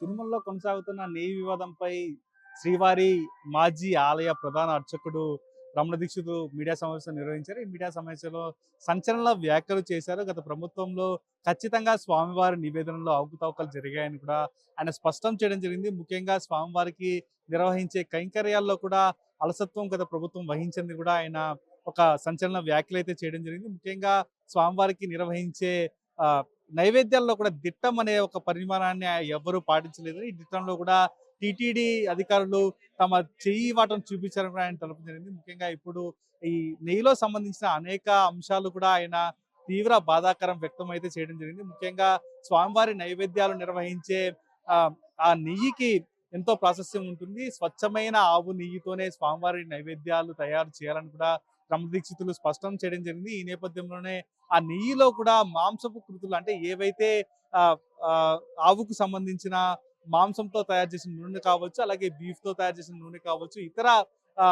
తిరుమలలో కొనసాగుతున్న నెయ్యి వివాదంపై శ్రీవారి మాజీ ఆలయ ప్రధాన అర్చకుడు రమణ దీక్షితు మీడియా సమావేశం నిర్వహించారు. ఈ మీడియా సమావేశంలో సంచలన వ్యాఖ్యలు చేశారు. గత ప్రభుత్వంలో ఖచ్చితంగా స్వామివారి నివేదనలో అవకతవకలు జరిగాయని కూడా ఆయన స్పష్టం చేయడం జరిగింది. ముఖ్యంగా స్వామివారికి నిర్వహించే కైంకర్యాల్లో కూడా అలసత్వం గత ప్రభుత్వం వహించింది కూడా ఆయన ఒక సంచలన వ్యాఖ్యలు అయితే చేయడం జరిగింది. ముఖ్యంగా స్వామివారికి నిర్వహించే నైవేద్యాల్లో కూడా దిట్టం అనే ఒక పరిమాణాన్ని ఎవరు పాటించలేదు. ఈ దిట్టంలో కూడా టిటిడి అధికారులు తమ చెయ్యి వాటం చూపించారని కూడా ఆయన తెలపడం జరిగింది. ముఖ్యంగా ఇప్పుడు ఈ నెయ్యిలో సంబంధించిన అనేక అంశాలు కూడా ఆయన తీవ్ర బాధాకరం వ్యక్తం అయితే చేయడం జరిగింది. ముఖ్యంగా స్వామివారి నైవేద్యాలు నిర్వహించే ఆ, ఆ నెయ్యికి ఎంతో ప్రాశస్యం ఉంటుంది. స్వచ్ఛమైన ఆవు నెయ్యితోనే స్వామివారి నైవేద్యాలు తయారు చేయాలని కూడా క్రమదీక్షితులు స్పష్టం చేయడం జరిగింది. ఈ నేపథ్యంలోనే ఆ నెయ్యిలో కూడా మాంసపు కృతులు అంటే ఏవైతే ఆ, ఆవుకు సంబంధించిన మాంసంతో తయారు చేసిన నూనె కావచ్చు అలాగే బీఫ్తో తయారు చేసిన నూనె కావచ్చు ఇతర ఆ,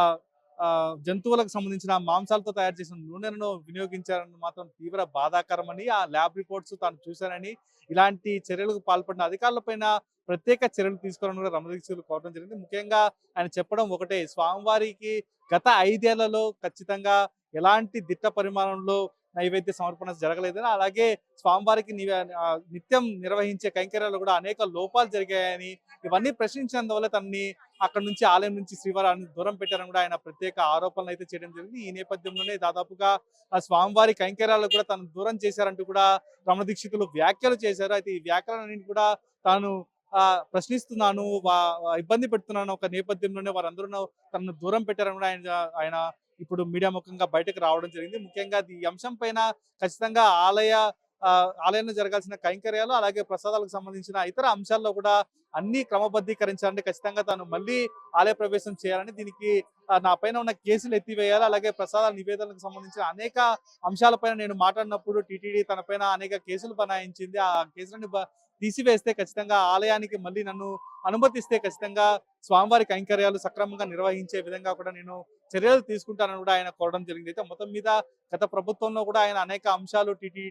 జంతువులకు సంబంధించిన మాంసాలతో తయారు చేసిన నూనెలను వినియోగించారని మాత్రం తీవ్ర బాధాకరమని ఆ ల్యాబ్ రిపోర్ట్స్ తాను చూశానని ఇలాంటి చర్యలకు పాల్పడిన అధికారులపైన ప్రత్యేక చర్యలు తీసుకోవాలని కూడా రమదీక్షలు కోరడం జరిగింది. ముఖ్యంగా ఆయన చెప్పడం ఒకటే స్వామివారికి గత ఐదేళ్ళలో ఖచ్చితంగా ఎలాంటి దిట్ట పరిమాణంలో నైవేద్య సమర్పణ జరగలేదని అలాగే స్వామివారికి నిత్యం నిర్వహించే కైంకర్యాలు కూడా అనేక లోపాలు జరిగాయని ఇవన్నీ ప్రశ్నించినందువల్ల తనని అక్కడ నుంచి ఆలయం నుంచి శ్రీవారాన్ని దూరం పెట్టారని కూడా ఆయన ప్రత్యేక ఆరోపణలు అయితే చేయడం జరిగింది. ఈ నేపథ్యంలోనే దాదాపుగా ఆ స్వామివారి కైంకర్యాలు కూడా తను దూరం చేశారంటూ కూడా రమణ దీక్షితులు వ్యాఖ్యలు చేశారు. అయితే ఈ వ్యాఖ్యలన్నింటి కూడా తాను ఆ, ప్రశ్నిస్తున్నాను ఇబ్బంది పెడుతున్నాను ఒక నేపథ్యంలోనే వారందరూ తనను దూరం పెట్టారని కూడా ఆయన ఆయన ఇప్పుడు మీడియా ముఖంగా బయటకు రావడం జరిగింది. ముఖ్యంగా ఈ అంశం పైన ఖచ్చితంగా ఆలయ ఆలయంలో జరగాల్సిన కైంకర్యాలు అలాగే ప్రసాదాలకు సంబంధించిన ఇతర అంశాల్లో కూడా అన్ని క్రమబద్ధీకరించాలంటే ఖచ్చితంగా తాను మళ్ళీ ఆలయ ప్రవేశం చేయాలని దీనికి నా పైన ఉన్న కేసులు ఎత్తివేయాలి అలాగే ప్రసాదాల నివేదనకు సంబంధించిన అనేక అంశాలపైన నేను మాట్లాడినప్పుడు టీటీడీ తన పైన అనేక కేసులు బనాయించింది. ఆ కేసులను తీసివేస్తే ఖచ్చితంగా ఆలయానికి మళ్ళీ నన్ను అనుమతిస్తే ఖచ్చితంగా స్వామివారి కైంకర్యాలు సక్రమంగా నిర్వహించే విధంగా కూడా నేను చర్యలు తీసుకుంటానని కూడా ఆయన కోరడం జరిగింది. అయితే మొత్తం మీద గత ప్రభుత్వంలో కూడా ఆయన అనేక అంశాలు టీటీ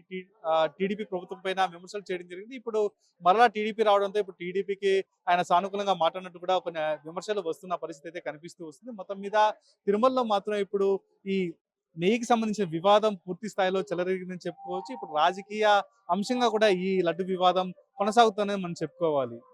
టీడీపీ ప్రభుత్వం పైన విమర్శలు చేయడం జరిగింది. ఇప్పుడు మరలా టీడీపీ రావడంతో ఇప్పుడు టీడీపీకి ఆయన సానుకూలంగా మాట్లాడినట్టు కూడా కొన్ని విమర్శలు వస్తున్న పరిస్థితి అయితే కనిపిస్తూ వస్తుంది. మొత్తం మీద తిరుమలలో మాత్రం ఇప్పుడు ఈ నెయ్యికి సంబంధించిన వివాదం పూర్తి స్థాయిలో చెలరేగిందని చెప్పుకోవచ్చు. ఇప్పుడు రాజకీయ అంశంగా కూడా ఈ లడ్డు వివాదం కొనసాగుతుందని మనం చెప్పుకోవాలి.